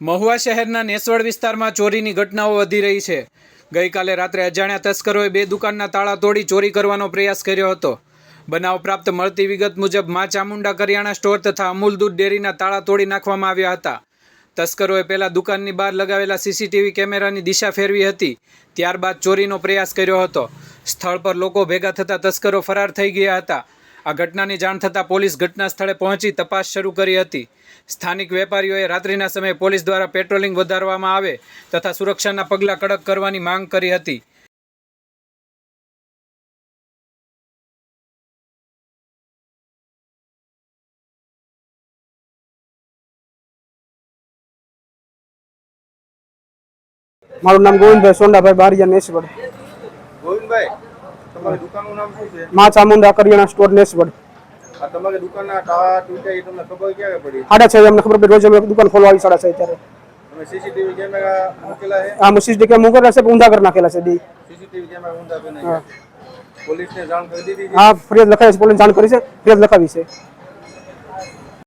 મહુવા શહેરના નેસવડ વિસ્તારમાં ચોરીની ઘટનાઓ વધી રહી છે. ગઈકાલે રાત્રે અજાણ્યા તસ્કરોએ બે દુકાનના તાળા તોડી ચોરી કરવાનો પ્રયાસ કર્યો હતો. બનાવ પ્રાપ્ત મળતી વિગત મુજબ મા ચામુંડા કરિયાણા સ્ટોર તથા અમૂલ દૂધ ડેરીના તાળા તોડી નાખવામાં આવ્યા હતા. તસ્કરોએ પહેલા દુકાનની બહાર લગાવેલા સીસીટીવી કેમેરાની દિશા ફેરવી હતી, ત્યારબાદ ચોરીનો પ્રયાસ કર્યો હતો. સ્થળ પર લોકો ભેગા થતાં તસ્કરો ફરાર થઈ ગયા હતા. આ ઘટનાની જાણ થતાં પોલીસ ઘટના સ્થળે પહોંચી તપાસ શરૂ કરી હતી. સ્થાનિક વેપારીઓએ રાત્રિના સમયે પોલીસ દ્વારા પેટ્રોલિંગ વધારવામાં આવે તથા સુરક્ષાના પગલાં કડક કરવાની માંગ કરી હતી. મારું નામ ગોવિંદભાઈ સોંડાભાઈ બારિયા નેસવડ ગોવિંદભાઈ તમારી દુકાનનું નામ શું છે? મા ચામુંડા કરિયાણા સ્ટોર નેસવડ. તમારી દુકાનના ટાળા તૂટ્યા એ તમને ખબર ક્યારે પડી? સાડા છ અમને ખબર પડી. રોજ અમે દુકાન ખોલવા આવી સાડા છ ત્યારે સીસીટીવી કેમેરા મૂકેલા છે? આ મસીજ કેમેરા મૂકેલા છે ઊંધા કરી નાખેલા છે દી સીસીટીવી કેમેરા ઊંધા કરી નાખ્યા. પોલીસને જાણ કરી દીધી હા ફરિયાદ લખાવી છે પોલીસ જાણ કરી છે ફરિયાદ લખાવી છે.